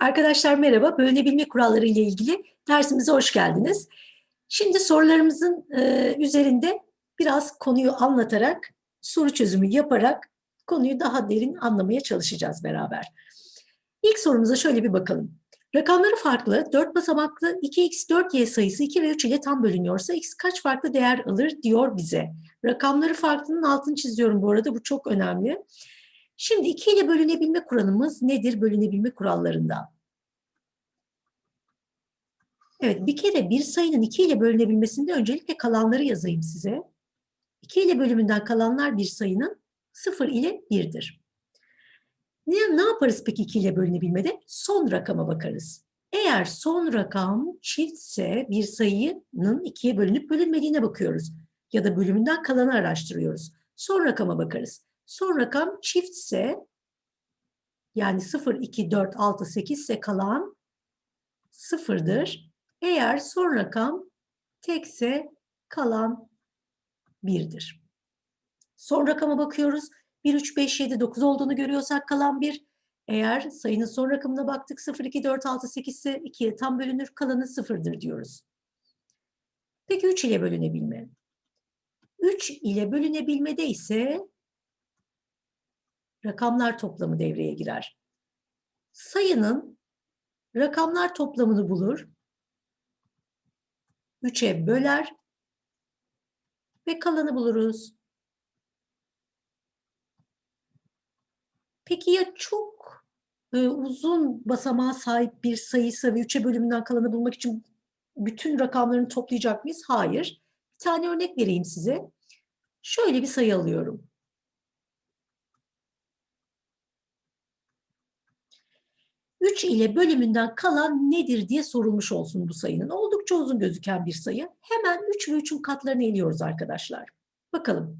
Arkadaşlar merhaba. Bölünebilme kuralları ile ilgili dersimize hoş geldiniz. Şimdi sorularımızın e, üzerinde biraz konuyu anlatarak, soru çözümü yaparak konuyu daha derin anlamaya çalışacağız beraber. İlk sorumuza şöyle bir bakalım. Rakamları farklı, 4 basamaklı 2x 4y sayısı 2 ve 3 ile tam bölünüyorsa x kaç farklı değer alır diyor bize. Rakamları farklının altını çiziyorum bu arada bu çok önemli. Şimdi 2 ile bölünebilme kuralımız nedir bölünebilme kurallarında? Evet bir kere bir sayının 2 ile bölünebilmesinde öncelikle kalanları yazayım size. 2 ile bölümünden kalanlar bir sayının 0 ile 1'dir. Ne, ne yaparız peki 2 ile bölünebilmede? Son rakama bakarız. Eğer son rakam çiftse bir sayının 2'ye bölünüp bölünmediğine bakıyoruz. Ya da bölümünden kalanı araştırıyoruz. Son rakama bakarız. Son rakam çiftse yani 0, 2, 4, 6, 8 ise kalan 0'dır. Eğer son rakam tekse kalan 1'dir. Son rakama bakıyoruz. 1, 3, 5, 7, 9 olduğunu görüyorsak kalan 1. Eğer sayının son rakamına baktık 0, 2, 4, 6, 8 ise 2'ye tam bölünür kalanı 0'dır diyoruz. Peki 3 ile bölünebilme. 3 ile bölünebilmede ise rakamlar toplamı devreye girer. Sayının rakamlar toplamını bulur. 3'e böler ve kalanı buluruz. Peki ya çok e, uzun basamağa sahip bir sayıysa ve 3'e bölümünden kalanı bulmak için bütün rakamlarını toplayacak mıyız? Hayır. Bir tane örnek vereyim size. Şöyle bir sayı alıyorum. 3 ile bölümünden kalan nedir diye sorulmuş olsun bu sayının. Oldukça uzun gözüken bir sayı. Hemen 3 ve 3'ün katlarını eliyoruz arkadaşlar. Bakalım.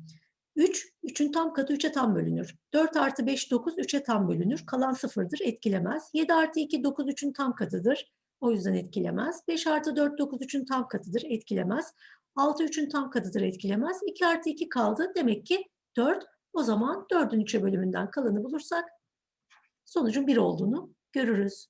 3, 3'ün tam katı 3'e tam bölünür. 4 artı 5, 9, 3'e tam bölünür. Kalan sıfırdır, etkilemez. 7 artı 2, 9, 3'ün tam katıdır. O yüzden etkilemez. 5 artı 4, 9, 3'ün tam katıdır, etkilemez. 6, 3'ün tam katıdır, etkilemez. 2 artı 2 kaldı. Demek ki 4. O zaman 4'ün 3'e bölümünden kalanı bulursak sonucun 1 olduğunu görürüz.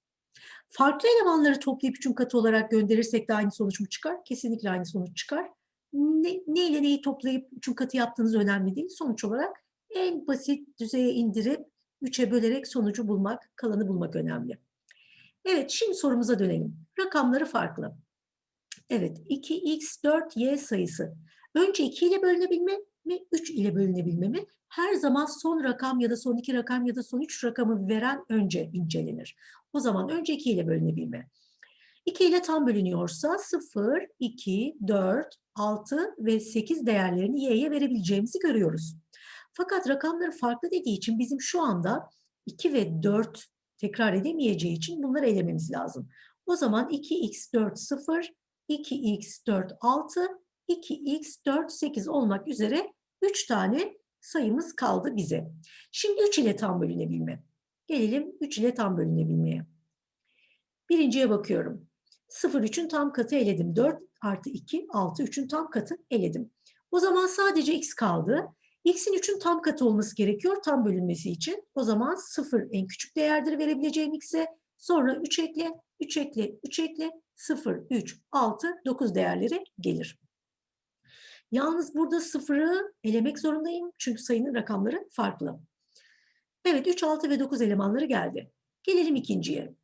Farklı elemanları toplayıp üçün katı olarak gönderirsek de aynı sonuç mu çıkar? Kesinlikle aynı sonuç çıkar. Ne, ne ile neyi toplayıp üçün katı yaptığınız önemli değil. Sonuç olarak en basit düzeye indirip üçe bölerek sonucu bulmak, kalanı bulmak önemli. Evet, şimdi sorumuza dönelim. Rakamları farklı. Evet, 2x, 4y sayısı. Önce 2 ile bölünebilme mi, 3 ile bölünebilme mi? her zaman son rakam ya da son iki rakam ya da son üç rakamı veren önce incelenir. O zaman önce 2 ile bölünebilme. 2 ile tam bölünüyorsa 0, 2, 4, 6 ve 8 değerlerini y'ye verebileceğimizi görüyoruz. Fakat rakamları farklı dediği için bizim şu anda 2 ve 4 tekrar edemeyeceği için bunları elememiz lazım. O zaman 2x4 0, 2x4 6, 2x4 8 olmak üzere 3 tane sayımız kaldı bize. Şimdi 3 ile tam bölünebilme. Gelelim 3 ile tam bölünebilmeye. Birinciye bakıyorum. 0 3'ün tam katı eledim. 4 artı 2, 6 3'ün tam katı eledim. O zaman sadece x kaldı. x'in 3'ün tam katı olması gerekiyor tam bölünmesi için. O zaman 0 en küçük değerdir verebileceğim x'e. Sonra 3 ekle, 3 ekle, 3 ekle, 0, 3, 6, 9 değerleri gelir. Yalnız burada sıfırı elemek zorundayım çünkü sayının rakamları farklı. Evet 3, 6 ve 9 elemanları geldi. Gelelim ikinciye.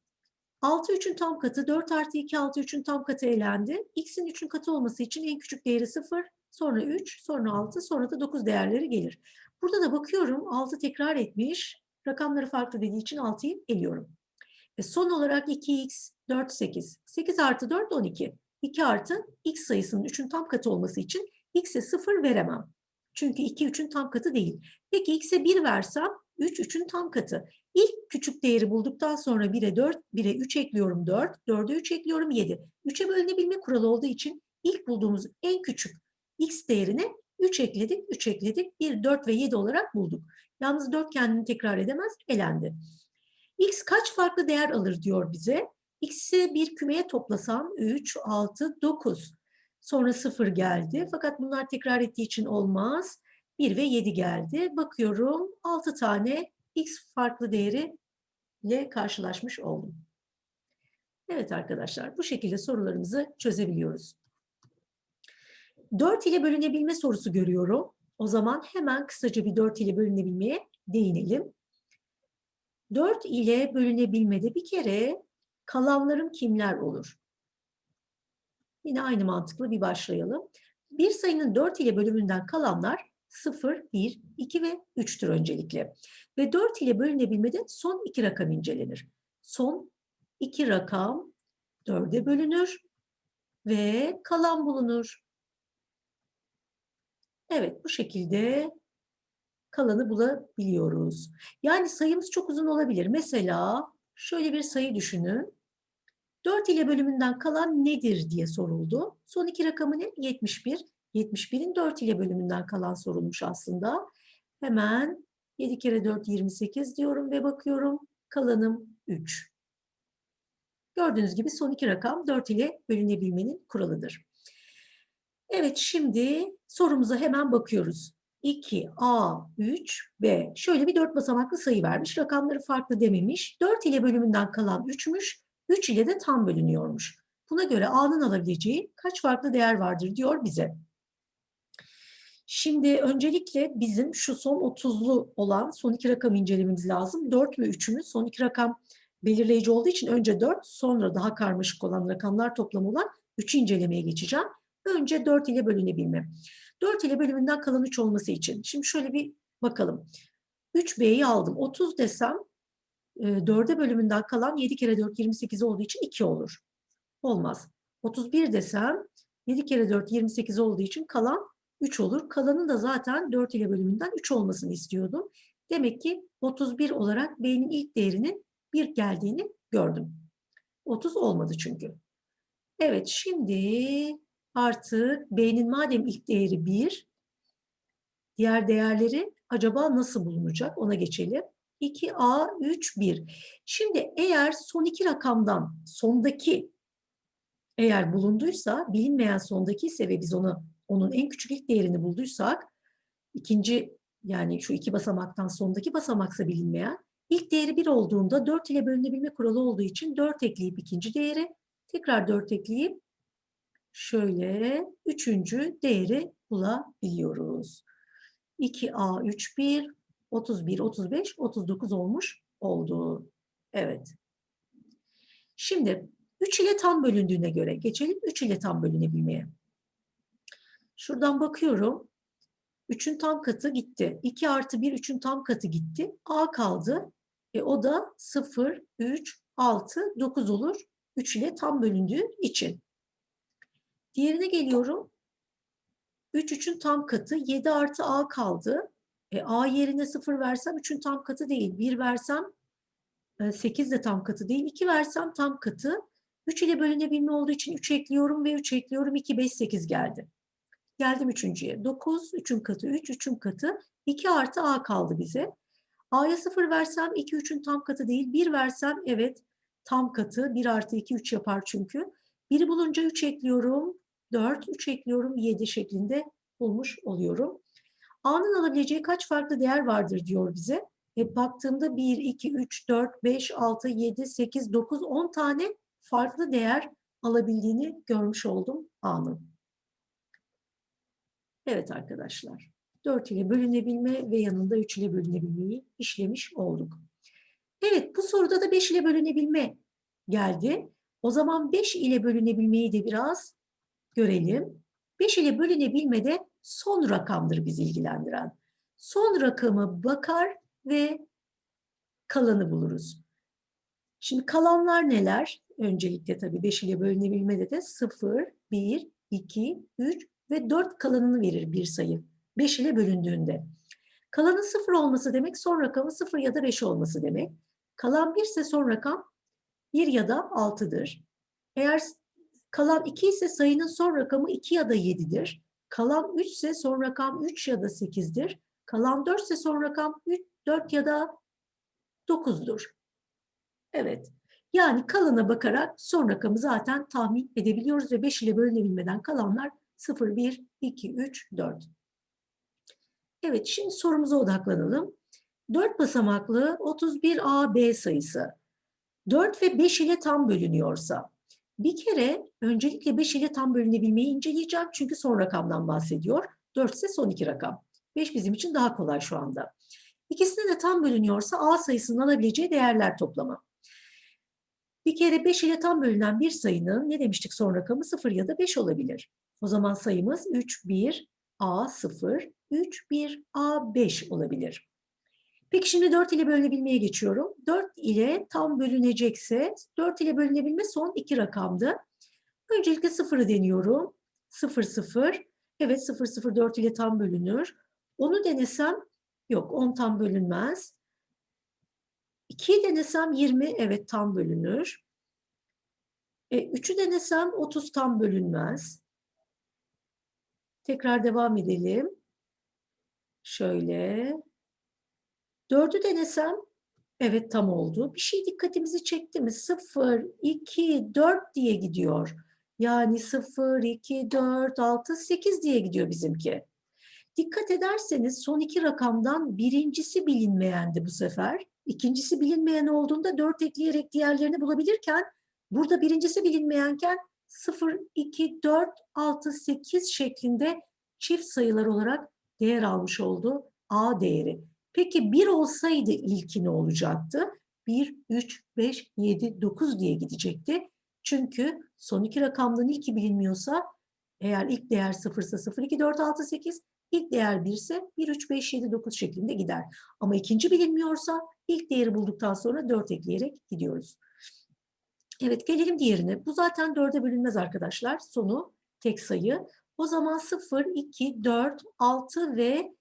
6 3'ün tam katı, 4 artı 2, 6 3'ün tam katı elendi. X'in 3'ün katı olması için en küçük değeri 0, sonra 3, sonra 6, sonra da 9 değerleri gelir. Burada da bakıyorum 6 tekrar etmiş. Rakamları farklı dediği için 6'yı eliyorum. Ve son olarak 2x, 4, 8. 8 artı 4, 12. 2 artı x sayısının 3'ün tam katı olması için x'e 0 veremem. Çünkü 2 3'ün tam katı değil. Peki x'e 1 versem 3 3'ün tam katı. İlk küçük değeri bulduktan sonra 1'e 4, 1'e 3 ekliyorum 4, 4'e 3 ekliyorum 7. 3'e bölünebilme kuralı olduğu için ilk bulduğumuz en küçük x değerine 3 ekledik, 3 ekledik, 1, 4 ve 7 olarak bulduk. Yalnız 4 kendini tekrar edemez, elendi. x kaç farklı değer alır diyor bize. x'i bir kümeye toplasam 3, 6, 9. Sonra 0 geldi. Fakat bunlar tekrar ettiği için olmaz. 1 ve 7 geldi. Bakıyorum 6 tane x farklı değeri ile karşılaşmış oldum. Evet arkadaşlar bu şekilde sorularımızı çözebiliyoruz. 4 ile bölünebilme sorusu görüyorum. O zaman hemen kısaca bir 4 ile bölünebilmeye değinelim. 4 ile bölünebilmede bir kere kalanlarım kimler olur? Yine aynı mantıkla bir başlayalım. Bir sayının 4 ile bölümünden kalanlar 0, 1, 2 ve 3'tür öncelikle. Ve 4 ile bölünebilmede son iki rakam incelenir. Son iki rakam 4'e bölünür ve kalan bulunur. Evet bu şekilde kalanı bulabiliyoruz. Yani sayımız çok uzun olabilir. Mesela şöyle bir sayı düşünün. 4 ile bölümünden kalan nedir diye soruldu. Son iki rakamı ne? 71. 71'in 4 ile bölümünden kalan sorulmuş aslında. Hemen 7 kere 4 28 diyorum ve bakıyorum. Kalanım 3. Gördüğünüz gibi son iki rakam 4 ile bölünebilmenin kuralıdır. Evet şimdi sorumuza hemen bakıyoruz. 2, A, 3, B. Şöyle bir 4 basamaklı sayı vermiş. Rakamları farklı dememiş. 4 ile bölümünden kalan 3'müş. 3 ile de tam bölünüyormuş. Buna göre A'nın alabileceği kaç farklı değer vardır diyor bize. Şimdi öncelikle bizim şu son 30'lu olan son iki rakam incelememiz lazım. 4 ve 3'ümüz son iki rakam belirleyici olduğu için önce 4 sonra daha karmaşık olan rakamlar toplamı olan 3'ü incelemeye geçeceğim. Önce 4 ile bölünebilme. 4 ile bölümünden kalan 3 olması için. Şimdi şöyle bir bakalım. 3B'yi aldım. 30 desem 4'e bölümünden kalan 7 kere 4 28 olduğu için 2 olur. Olmaz. 31 desem 7 kere 4 28 olduğu için kalan 3 olur. Kalanın da zaten 4 ile bölümünden 3 olmasını istiyordum. Demek ki 31 olarak B'nin ilk değerinin 1 geldiğini gördüm. 30 olmadı çünkü. Evet şimdi artık B'nin madem ilk değeri 1, diğer değerleri acaba nasıl bulunacak ona geçelim. 2A, 3, 1. Şimdi eğer son iki rakamdan sondaki eğer bulunduysa, bilinmeyen sondaki ise ve biz onu onun en küçük ilk değerini bulduysak, ikinci yani şu iki basamaktan sondaki basamaksa bilinmeyen, ilk değeri 1 olduğunda 4 ile bölünebilme kuralı olduğu için 4 ekleyip ikinci değeri, tekrar 4 ekleyip şöyle üçüncü değeri bulabiliyoruz. 2A, 3, 1, 31, 35, 39 olmuş oldu. Evet. Şimdi 3 ile tam bölündüğüne göre geçelim 3 ile tam bölünebilmeye. Şuradan bakıyorum. 3'ün tam katı gitti. 2 artı 1 3'ün tam katı gitti. A kaldı. E o da 0, 3, 6, 9 olur. 3 ile tam bölündüğü için. Diğerine geliyorum. 3 3'ün tam katı. 7 artı A kaldı. E, A yerine 0 versem 3'ün tam katı değil. 1 versem 8 e, de tam katı değil. 2 versem tam katı. 3 ile bölünebilme olduğu için 3 ekliyorum ve 3 ekliyorum. 2, 5, 8 geldi. Geldim üçüncüye. 9, 3'ün katı 3, 3'ün katı 2 artı A kaldı bize. A'ya 0 versem 2, 3'ün tam katı değil. 1 versem evet tam katı. 1 artı 2, 3 yapar çünkü. 1'i bulunca 3 ekliyorum. 4, 3 ekliyorum 7 şeklinde bulmuş oluyorum. A'nın alabileceği kaç farklı değer vardır diyor bize. E, baktığımda 1, 2, 3, 4, 5, 6, 7, 8, 9, 10 tane farklı değer alabildiğini görmüş oldum A'nın. Evet arkadaşlar. 4 ile bölünebilme ve yanında 3 ile bölünebilmeyi işlemiş olduk. Evet bu soruda da 5 ile bölünebilme geldi. O zaman 5 ile bölünebilmeyi de biraz görelim. 5 ile bölünebilmede son rakamdır bizi ilgilendiren. Son rakamı bakar ve kalanı buluruz. Şimdi kalanlar neler? Öncelikle tabii 5 ile bölünebilmede de 0, 1, 2, 3 ve 4 kalanını verir bir sayı. 5 ile bölündüğünde. Kalanın 0 olması demek son rakamı 0 ya da 5 olması demek. Kalan 1 ise son rakam 1 ya da 6'dır. Eğer kalan 2 ise sayının son rakamı 2 ya da 7'dir. Kalan 3 ise son rakam 3 ya da 8'dir. Kalan 4 ise son rakam 3, 4 ya da 9'dur. Evet. Yani kalana bakarak son rakamı zaten tahmin edebiliyoruz ve 5 ile bölünebilmeden kalanlar 0, 1, 2, 3, 4. Evet şimdi sorumuza odaklanalım. 4 basamaklı 31AB sayısı. 4 ve 5 ile tam bölünüyorsa bir kere öncelikle 5 ile tam bölünebilmeyi inceleyeceğim çünkü son rakamdan bahsediyor. 4 ise son iki rakam. 5 bizim için daha kolay şu anda. İkisine de tam bölünüyorsa A sayısının alabileceği değerler toplamı. Bir kere 5 ile tam bölünen bir sayının ne demiştik son rakamı 0 ya da 5 olabilir. O zaman sayımız 3, 1, A 0, 3, 1, A 5 olabilir. Peki şimdi 4 ile bölünebilmeye geçiyorum. 4 ile tam bölünecekse 4 ile bölünebilme son iki rakamdı. Öncelikle 0'ı deniyorum. 0, 0. Evet 0, 0, 4 ile tam bölünür. Onu denesem yok 10 tam bölünmez. 2'yi denesem 20 evet tam bölünür. E, 3'ü denesem 30 tam bölünmez. Tekrar devam edelim. Şöyle. Dördü denesem, evet tam oldu. Bir şey dikkatimizi çekti mi? 0, 2, 4 diye gidiyor. Yani 0, 2, 4, 6, 8 diye gidiyor bizimki. Dikkat ederseniz son iki rakamdan birincisi bilinmeyendi bu sefer. İkincisi bilinmeyen olduğunda 4 ekleyerek diğerlerini bulabilirken burada birincisi bilinmeyenken 0, 2, 4, 6, 8 şeklinde çift sayılar olarak değer almış oldu A değeri. Peki 1 olsaydı ilki ne olacaktı? 1, 3, 5, 7, 9 diye gidecekti. Çünkü son iki rakamdan ilki bilinmiyorsa eğer ilk değer 0 ise 0, 2, 4, 6, 8, ilk değer 1 ise 1, 3, 5, 7, 9 şeklinde gider. Ama ikinci bilinmiyorsa ilk değeri bulduktan sonra 4 ekleyerek gidiyoruz. Evet gelelim diğerine. Bu zaten 4'e bölünmez arkadaşlar. Sonu tek sayı. O zaman 0, 2, 4, 6 ve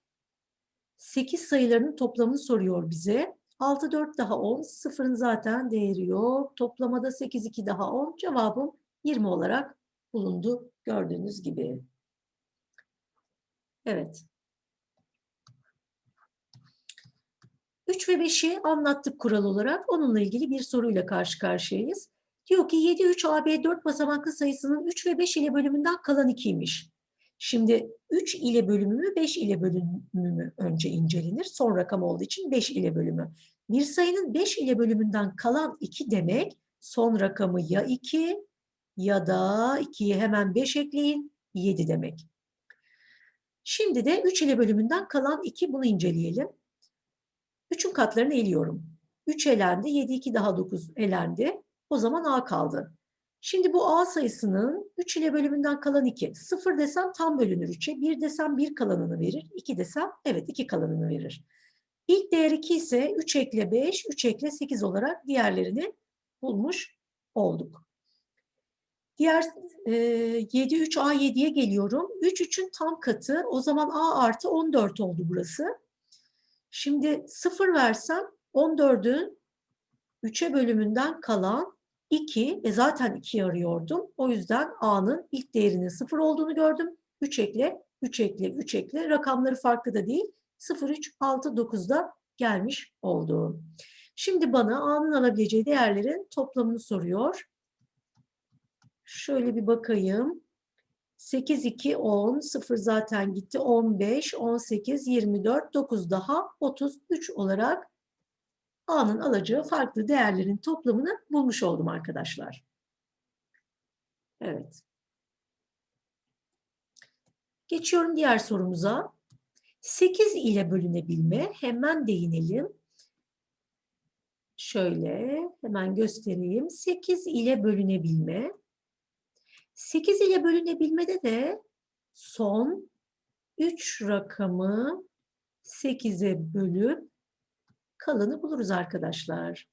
8 sayılarının toplamını soruyor bize. 6, 4 daha 10. Sıfırın zaten değeri yok. Toplamada 8, 2 daha 10. Cevabım 20 olarak bulundu gördüğünüz gibi. Evet. 3 ve 5'i anlattık kural olarak. Onunla ilgili bir soruyla karşı karşıyayız. Diyor ki 7, 3, AB 4 basamaklı sayısının 3 ve 5 ile bölümünden kalan 2'ymiş. Şimdi 3 ile bölümü mü 5 ile bölümü mü önce incelenir. Son rakam olduğu için 5 ile bölümü. Bir sayının 5 ile bölümünden kalan 2 demek son rakamı ya 2 ya da 2'ye hemen 5 ekleyin 7 demek. Şimdi de 3 ile bölümünden kalan 2 bunu inceleyelim. 3'ün katlarını eliyorum. 3 elendi, 7, 2 daha 9 elendi. O zaman A kaldı. Şimdi bu A sayısının 3 ile bölümünden kalan 2. 0 desem tam bölünür 3'e. 1 desem 1 kalanını verir. 2 desem evet 2 kalanını verir. İlk değer 2 ise 3 ekle 5, 3 ekle 8 olarak diğerlerini bulmuş olduk. Diğer e, 7, 3, A 7'ye geliyorum. 3, 3'ün tam katı. O zaman A artı 14 oldu burası. Şimdi 0 versem 14'ün 3'e bölümünden kalan 2 ve zaten 2'yi arıyordum. O yüzden A'nın ilk değerinin 0 olduğunu gördüm. 3 ekle, 3 ekle, 3 ekle. Rakamları farklı da değil. 0, 3, 6, 9'da gelmiş oldu. Şimdi bana A'nın alabileceği değerlerin toplamını soruyor. Şöyle bir bakayım. 8, 2, 10, 0 zaten gitti. 15, 18, 24, 9 daha 33 olarak A'nın alacağı farklı değerlerin toplamını bulmuş oldum arkadaşlar. Evet. Geçiyorum diğer sorumuza. 8 ile bölünebilme. Hemen değinelim. Şöyle hemen göstereyim. 8 ile bölünebilme. 8 ile bölünebilmede de son 3 rakamı 8'e bölüp kalanı buluruz arkadaşlar.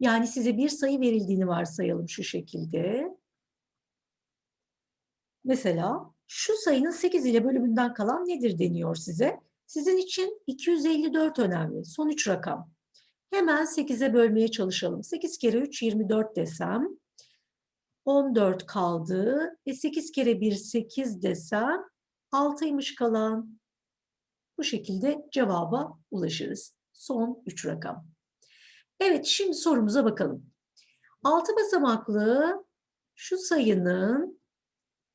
Yani size bir sayı verildiğini varsayalım şu şekilde. Mesela şu sayının 8 ile bölümünden kalan nedir deniyor size. Sizin için 254 önemli. Son 3 rakam. Hemen 8'e bölmeye çalışalım. 8 kere 3 24 desem. 14 kaldı. E 8 kere 1 8 desem 6'ymış kalan. Bu şekilde cevaba ulaşırız. Son 3 rakam. Evet şimdi sorumuza bakalım. 6 basamaklı şu sayının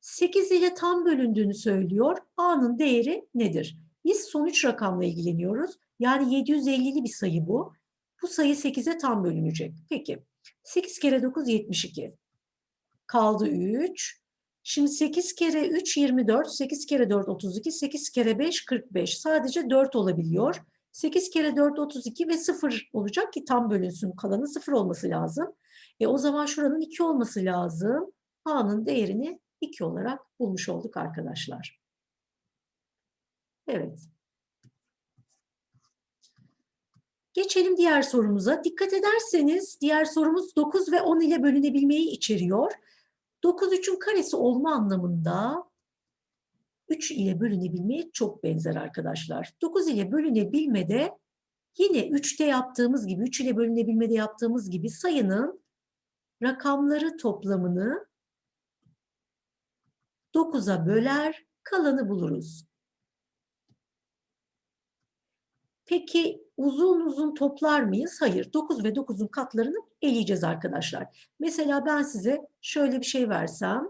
8 ile tam bölündüğünü söylüyor. A'nın değeri nedir? Biz son 3 rakamla ilgileniyoruz. Yani 750'li bir sayı bu. Bu sayı 8'e tam bölünecek. Peki 8 kere 9 72. Kaldı 3. Şimdi 8 kere 3 24, 8 kere 4 32, 8 kere 5 45. Sadece 4 olabiliyor. 8 kere 4 32 ve 0 olacak ki tam bölünsün. Kalanın 0 olması lazım. E o zaman şuranın 2 olması lazım. A'nın değerini 2 olarak bulmuş olduk arkadaşlar. Evet. Geçelim diğer sorumuza. Dikkat ederseniz diğer sorumuz 9 ve 10 ile bölünebilmeyi içeriyor. 9 3'ün karesi olma anlamında 3 ile bölünebilmeye çok benzer arkadaşlar. 9 ile bölünebilmede yine 3'te yaptığımız gibi, 3 ile bölünebilmede yaptığımız gibi sayının rakamları toplamını 9'a böler, kalanı buluruz. Peki uzun uzun toplar mıyız? Hayır. 9 ve 9'un katlarını eleyeceğiz arkadaşlar. Mesela ben size şöyle bir şey versem.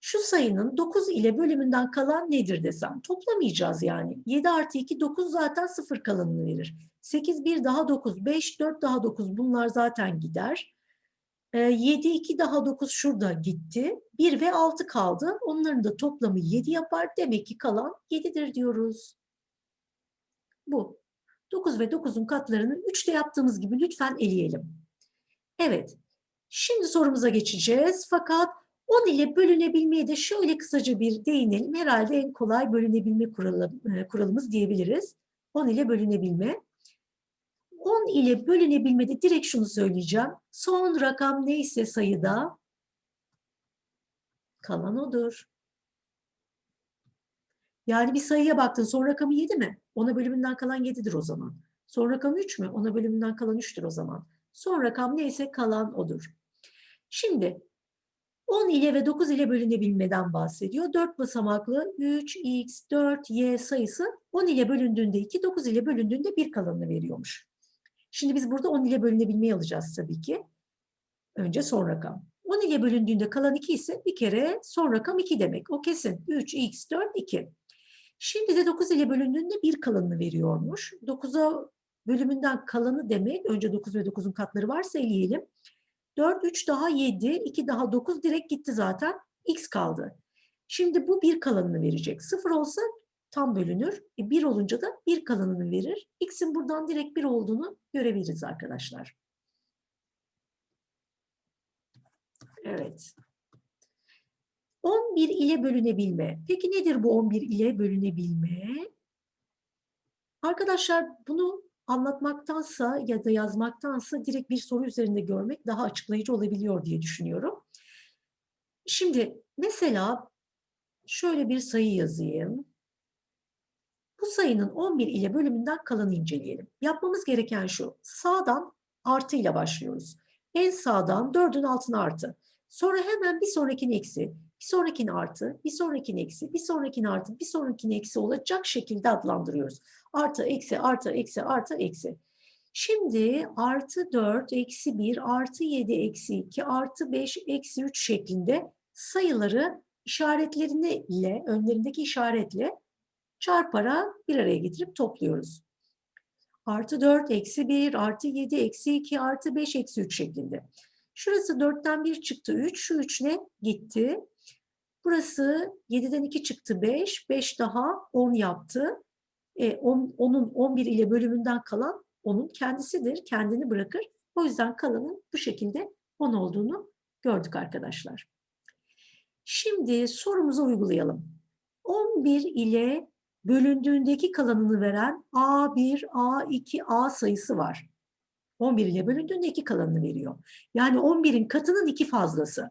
Şu sayının 9 ile bölümünden kalan nedir desem. Toplamayacağız yani. 7 artı 2 9 zaten 0 kalanını verir. 8 1 daha 9 5 4 daha 9 bunlar zaten gider. 7 2 daha 9 şurada gitti. 1 ve 6 kaldı. Onların da toplamı 7 yapar. Demek ki kalan 7'dir diyoruz. Bu. 9 ve 9'un katlarını 3'te yaptığımız gibi lütfen eleyelim. Evet. Şimdi sorumuza geçeceğiz. Fakat 10 ile bölünebilmeye de şöyle kısaca bir değinelim. Herhalde en kolay bölünebilme e, kuralımız diyebiliriz. 10 ile bölünebilme. 10 ile bölünebilmede direkt şunu söyleyeceğim. Son rakam neyse sayıda kalan odur. Yani bir sayıya baktın son rakamı 7 mi? Ona bölümünden kalan 7'dir o zaman. Son rakam 3 mü? Ona bölümünden kalan 3'tür o zaman. Son rakam neyse kalan odur. Şimdi 10 ile ve 9 ile bölünebilmeden bahsediyor. 4 basamaklı 3x, 4y sayısı 10 ile bölündüğünde 2, 9 ile bölündüğünde 1 kalanını veriyormuş. Şimdi biz burada 10 ile bölünebilmeyi alacağız tabii ki. Önce son rakam. 10 ile bölündüğünde kalan 2 ise bir kere son rakam 2 demek. O kesin. 3, x, 4, 2. Şimdi de 9 ile bölündüğünde 1 kalanını veriyormuş. 9'a bölümünden kalanı demek. Önce 9 ve 9'un katları varsa eleyelim. 4, 3 daha 7, 2 daha 9 direkt gitti zaten. X kaldı. Şimdi bu bir kalanını verecek. 0 olsa tam bölünür. E, 1 olunca da 1 kalanını verir. X'in buradan direkt 1 olduğunu görebiliriz arkadaşlar. Evet. 11 ile bölünebilme. Peki nedir bu 11 ile bölünebilme? Arkadaşlar bunu anlatmaktansa ya da yazmaktansa direkt bir soru üzerinde görmek daha açıklayıcı olabiliyor diye düşünüyorum. Şimdi mesela şöyle bir sayı yazayım. Bu sayının 11 ile bölümünden kalanı inceleyelim. Yapmamız gereken şu. Sağdan artı ile başlıyoruz. En sağdan 4'ün altına artı. Sonra hemen bir sonrakini eksi, bir sonrakini artı, bir sonrakini eksi, bir sonrakini artı, bir sonrakini eksi olacak şekilde adlandırıyoruz. Artı, eksi, artı, eksi, artı, eksi. Şimdi artı 4, eksi 1, artı 7, eksi 2, artı 5, eksi 3 şeklinde sayıları işaretleriyle, önlerindeki işaretle çarparak bir araya getirip topluyoruz. Artı 4, eksi 1, artı 7, eksi 2, artı 5, eksi 3 şeklinde. Şurası 4'ten 1 çıktı 3, şu 3 ne? Gitti. Burası 7'den 2 çıktı 5, 5 daha 10 yaptı. E, 10, onun 11 ile bölümünden kalan onun kendisidir, kendini bırakır. O yüzden kalanın bu şekilde 10 olduğunu gördük arkadaşlar. Şimdi sorumuza uygulayalım. 11 ile bölündüğündeki kalanını veren A1, A2, A sayısı var. 11 ile bölündüğünde 2 kalanını veriyor. Yani 11'in katının 2 fazlası.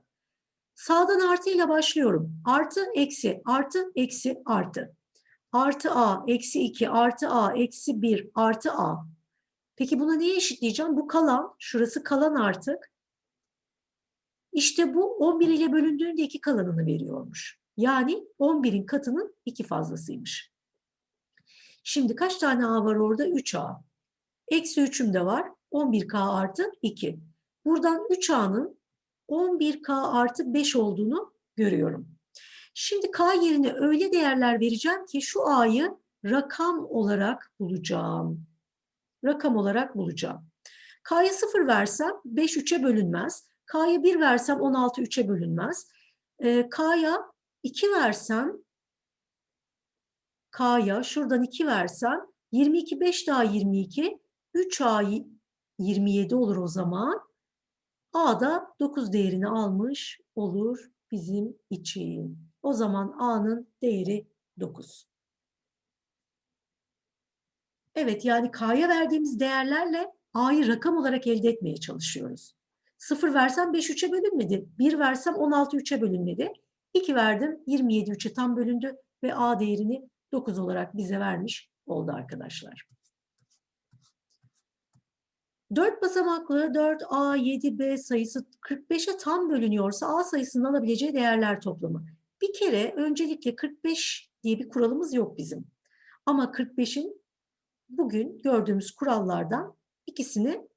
Sağdan artı ile başlıyorum. Artı, eksi, artı, eksi, artı. Artı A, eksi 2, artı A, eksi 1, artı A. Peki buna neye eşitleyeceğim? Bu kalan, şurası kalan artık. İşte bu 11 ile bölündüğünde 2 kalanını veriyormuş. Yani 11'in katının 2 fazlasıymış. Şimdi kaç tane A var orada? 3A. Eksi 3'üm de var. 11K artı 2. Buradan 3A'nın 11K artı 5 olduğunu görüyorum. Şimdi K yerine öyle değerler vereceğim ki şu A'yı rakam olarak bulacağım. Rakam olarak bulacağım. K'ya 0 versem 5 3'e bölünmez. K'ya 1 versem 16 3'e bölünmez. Ee, K'ya 2 versem K'ya şuradan 2 versem 22 5 daha 22 3A 27 olur o zaman. A da 9 değerini almış olur bizim için. O zaman A'nın değeri 9. Evet yani K'ya verdiğimiz değerlerle A'yı rakam olarak elde etmeye çalışıyoruz. 0 versem 5 3'e bölünmedi. 1 versem 16 3'e bölünmedi. 2 verdim 27 3'e tam bölündü ve A değerini 9 olarak bize vermiş oldu arkadaşlar. 4 basamaklı 4A 7B sayısı 45'e tam bölünüyorsa A sayısının alabileceği değerler toplamı. Bir kere öncelikle 45 diye bir kuralımız yok bizim. Ama 45'in bugün gördüğümüz kurallardan ikisini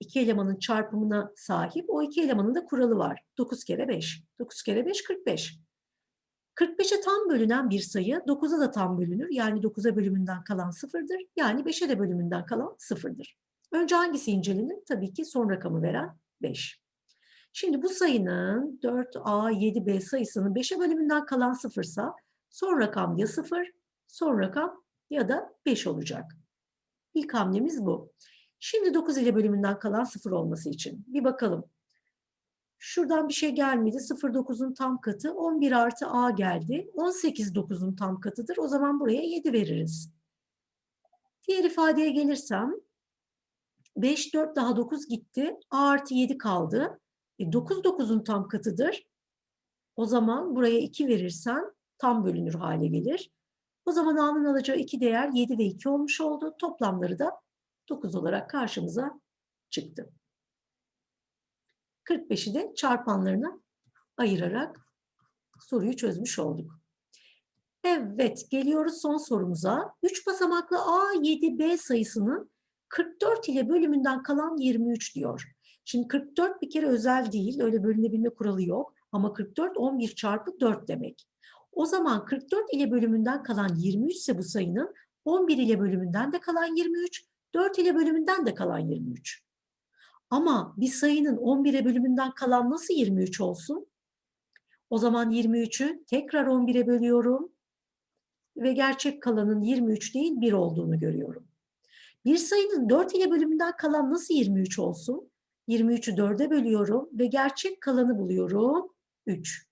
iki elemanın çarpımına sahip. O iki elemanın da kuralı var. 9 kere 5. 9 kere 5 45. 45'e tam bölünen bir sayı 9'a da tam bölünür. Yani 9'a bölümünden kalan sıfırdır. Yani 5'e de bölümünden kalan sıfırdır. Önce hangisi incelenir? Tabii ki son rakamı veren 5. Şimdi bu sayının 4A 7B sayısının 5'e bölümünden kalan sıfırsa son rakam ya 0, son rakam ya da 5 olacak. İlk hamlemiz bu. Şimdi 9 ile bölümünden kalan 0 olması için bir bakalım. Şuradan bir şey gelmedi. 0 9'un tam katı 11 artı A geldi. 18 9'un tam katıdır. O zaman buraya 7 veririz. Diğer ifadeye gelirsem 5 4 daha 9 gitti. A artı 7 kaldı. E 9 9'un tam katıdır. O zaman buraya 2 verirsen tam bölünür hale gelir. O zaman A'nın alacağı iki değer 7 ve 2 olmuş oldu. Toplamları da 9 olarak karşımıza çıktı. 45'i de çarpanlarına ayırarak soruyu çözmüş olduk. Evet, geliyoruz son sorumuza. 3 basamaklı A7B sayısının 44 ile bölümünden kalan 23 diyor. Şimdi 44 bir kere özel değil, öyle bölünebilme kuralı yok. Ama 44 11 çarpı 4 demek. O zaman 44 ile bölümünden kalan 23 ise bu sayının 11 ile bölümünden de kalan 23, 4 ile bölümünden de kalan 23. Ama bir sayının 11'e bölümünden kalan nasıl 23 olsun? O zaman 23'ü tekrar 11'e bölüyorum ve gerçek kalanın 23 değil 1 olduğunu görüyorum. Bir sayının 4 ile bölümünden kalan nasıl 23 olsun? 23'ü 4'e bölüyorum ve gerçek kalanı buluyorum 3.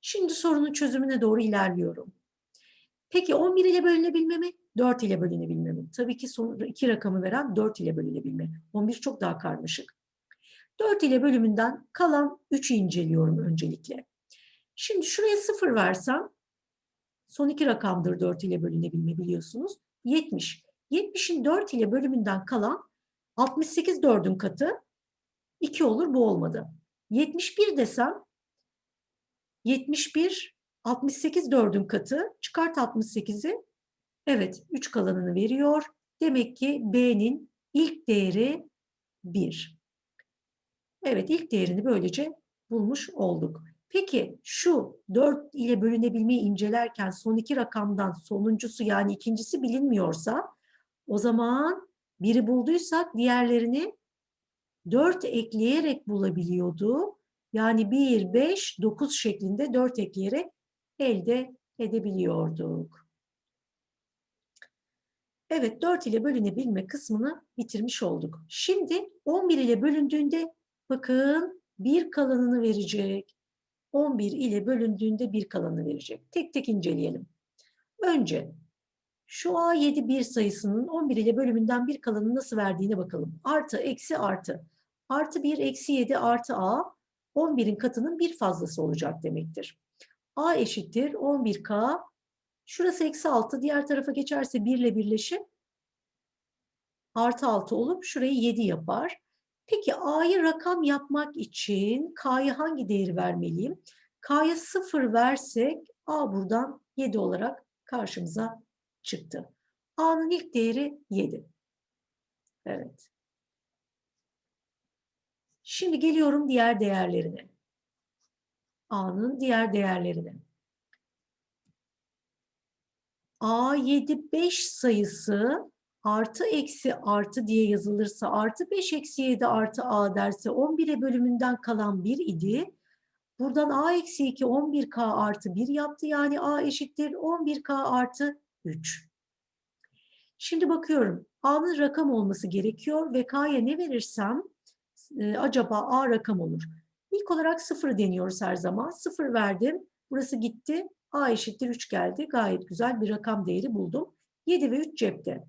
Şimdi sorunun çözümüne doğru ilerliyorum. Peki 11 ile bölünebilme mi? 4 ile bölünebilme mi? Tabii ki sonra iki rakamı veren 4 ile bölünebilme. 11 çok daha karmaşık. 4 ile bölümünden kalan 3'ü inceliyorum öncelikle. Şimdi şuraya 0 versem son iki rakamdır 4 ile bölünebilme biliyorsunuz. 70. 70'in 4 ile bölümünden kalan 68 4'ün katı 2 olur bu olmadı. 71 desem 71 68 4'ün katı çıkart 68'i evet 3 kalanını veriyor. Demek ki B'nin ilk değeri 1. Evet ilk değerini böylece bulmuş olduk. Peki şu 4 ile bölünebilmeyi incelerken son iki rakamdan sonuncusu yani ikincisi bilinmiyorsa o zaman biri bulduysak diğerlerini 4 ekleyerek bulabiliyordu. Yani 1, 5, 9 şeklinde 4 ekleyerek elde edebiliyorduk. Evet 4 ile bölünebilme kısmını bitirmiş olduk. Şimdi 11 ile bölündüğünde bakın bir kalanını verecek. 11 ile bölündüğünde bir kalanı verecek. Tek tek inceleyelim. Önce şu A7 bir sayısının 11 ile bölümünden bir kalanı nasıl verdiğine bakalım. Artı, eksi, artı. Artı 1, eksi 7 artı A 11'in katının bir fazlası olacak demektir. A eşittir 11K. Şurası eksi 6. Diğer tarafa geçerse 1 ile birleşip artı 6 olup şurayı 7 yapar. Peki A'yı rakam yapmak için K'ya hangi değeri vermeliyim? K'ya 0 versek A buradan 7 olarak karşımıza çıktı. A'nın ilk değeri 7. Evet. Şimdi geliyorum diğer değerlerine. A'nın diğer değerlerine. A7 5 sayısı artı eksi artı diye yazılırsa artı 5 eksi 7 artı A derse 11'e bölümünden kalan 1 idi. Buradan A eksi 2 11K artı 1 yaptı. Yani A eşittir 11K artı 3. Şimdi bakıyorum. A'nın rakam olması gerekiyor ve K'ya ne verirsem e, acaba A rakam olur. İlk olarak 0 deniyoruz her zaman. 0 verdim. Burası gitti. A eşittir 3 geldi. Gayet güzel bir rakam değeri buldum. 7 ve 3 cepte.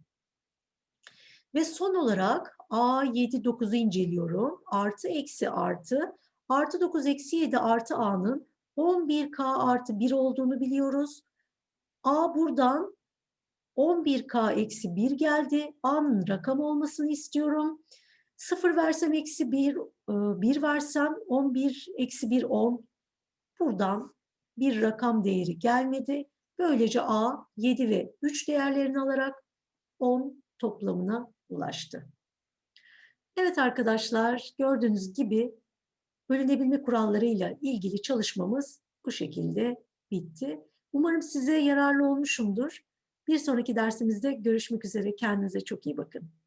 Ve son olarak A 7 9'u inceliyorum. Artı eksi artı. Artı 9 eksi 7 artı A'nın 11K artı 1 olduğunu biliyoruz. A buradan 11K eksi 1 geldi. A'nın rakam olmasını istiyorum. 0 versem eksi 1, 1 versem 11 eksi 1 10. Buradan bir rakam değeri gelmedi. Böylece A 7 ve 3 değerlerini alarak 10 toplamına ulaştı. Evet arkadaşlar gördüğünüz gibi bölünebilme kurallarıyla ilgili çalışmamız bu şekilde bitti. Umarım size yararlı olmuşumdur. Bir sonraki dersimizde görüşmek üzere. Kendinize çok iyi bakın.